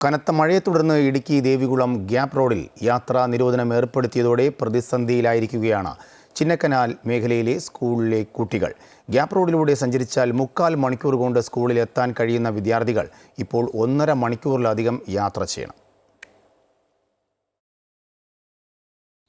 കനത്ത മഴയെ തുടർന്ന് ഇടുക്കി ദേവികുളം ഗ്യാപ് റോഡിൽ യാത്രാ നിരോധനം ഏർപ്പെടുത്തിയതോടെ പ്രതിസന്ധിയിലായിരിക്കുകയാണ് ചിന്നക്കനാൽ മേഖലയിലെ സ്കൂളിലെ കുട്ടികൾ. ഗ്യാപ് റോഡിലൂടെ സഞ്ചരിച്ചാൽ മുക്കാൽ മണിക്കൂർ കൊണ്ട് സ്കൂളിൽ എത്താൻ കഴിയുന്ന വിദ്യാർത്ഥികൾ ഇപ്പോൾ ഒന്നര മണിക്കൂറിലധികം യാത്ര ചെയ്യണം.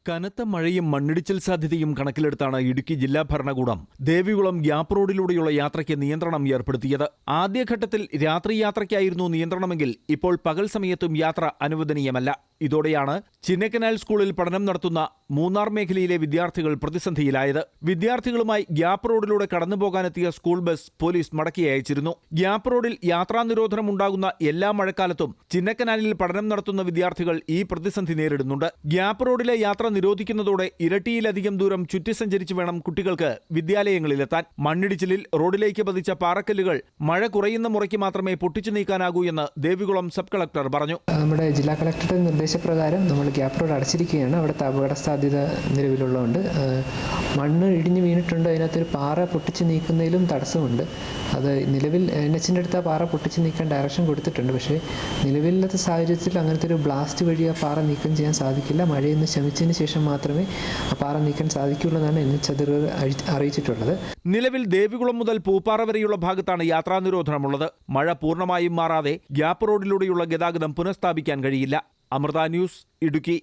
കനത്ത മഴയും മണ്ണിടിച്ചിൽ സാധ്യതയും കണക്കിലെടുത്താണ് ഇടുക്കി ജില്ലാ ഭരണകൂടം ദേവികുളം ഗ്യാപ്പ് റോഡിലൂടെയുള്ള യാത്രയ്ക്ക് നിയന്ത്രണം ഏർപ്പെടുത്തിയത്. ആദ്യഘട്ടത്തിൽ രാത്രി യാത്രയ്ക്കായിരുന്നു നിയന്ത്രണമെങ്കിൽ ഇപ്പോൾ പകൽ സമയത്തും യാത്ര അനുവദനീയമല്ല. ഇതോടെയാണ് ചിന്നക്കനാൽ സ്കൂളിൽ പഠനം നടത്തുന്ന മൂന്നാർ മേഖലയിലെ വിദ്യാർത്ഥികൾ പ്രതിസന്ധിയിലായത്. വിദ്യാർത്ഥികളുമായി ഗ്യാപ് റോഡിലൂടെ കടന്നുപോകാനെത്തിയ സ്കൂൾ ബസ് പോലീസ് മടക്കി അയച്ചിരുന്നു. ഗ്യാപ് റോഡിൽ യാത്രാ നിരോധനം ഉണ്ടാകുന്ന എല്ലാ മഴക്കാലത്തും ചിന്നക്കനാലിൽ പഠനം നടത്തുന്ന വിദ്യാർത്ഥികൾ ഈ പ്രതിസന്ധി നേരിടുന്നുണ്ട്. ഗ്യാപ് റോഡിലെ യാത്ര നിരോധിക്കുന്നതോടെ ഇരട്ടിയിലധികം ദൂരം ചുറ്റി സഞ്ചരിച്ച് വേണം കുട്ടികൾക്ക് വിദ്യാലയങ്ങളിലെത്താൻ. മണ്ണിടിച്ചിലിൽ റോഡിലേക്ക് പതിച്ച പാറക്കല്ലുകൾ മഴ കുറയുന്ന മുറയ്ക്ക് മാത്രമേ പൊട്ടിച്ചു നീക്കാനാകൂ എന്ന് ദേവികുളം സബ് കളക്ടർ പറഞ്ഞു. നമ്മുടെ ജില്ലാ കളക്ടറുടെ നിർദ്ദേശപ്രകാരം നമ്മൾ ഗ്യാപ് റോഡ് അടച്ചിരിക്കുകയാണ്. അവിടുത്തെ അപകട സാധ്യത നിലവിലുള്ളതുകൊണ്ട് മണ്ണ് ഇടിഞ്ഞ് വീണിട്ടുണ്ട്. അതിനകത്തൊരു പാറ പൊട്ടിച്ച് നീക്കുന്നതിലും തടസ്സമുണ്ട്. അത് നിലവിൽ എൻ എച്ചിന്റെ അടുത്ത് ആ പാറ പൊട്ടിച്ച് നീക്കാൻ ഡയറക്ഷൻ കൊടുത്തിട്ടുണ്ട്. പക്ഷേ നിലവിലത്തെ സാഹചര്യത്തിൽ അങ്ങനത്തെ ഒരു ബ്ലാസ്റ്റ് വഴി ആ പാറ നീക്കം ചെയ്യാൻ സാധിക്കില്ല. മഴയൊന്ന് ശമിച്ചതിന് ശേഷം മാത്രമേ ആ പാറ നീക്കാൻ സാധിക്കുള്ളൂ എന്നാണ് എൻ എച്ച് അധികൃതർ അറിയിച്ചിട്ടുള്ളത്. നിലവിൽ ദേവികുളം മുതൽ പൂപ്പാറ വരെയുള്ള ഭാഗത്താണ് യാത്രാ നിരോധനമുള്ളത്. മഴ പൂർണമായും മാറാതെ ഗ്യാപ്പ് റോഡിലൂടെയുള്ള ഗതാഗതം പുനഃസ്ഥാപിക്കാൻ കഴിയില്ല. അമൃത ന്യൂസ് ഇടുക്കി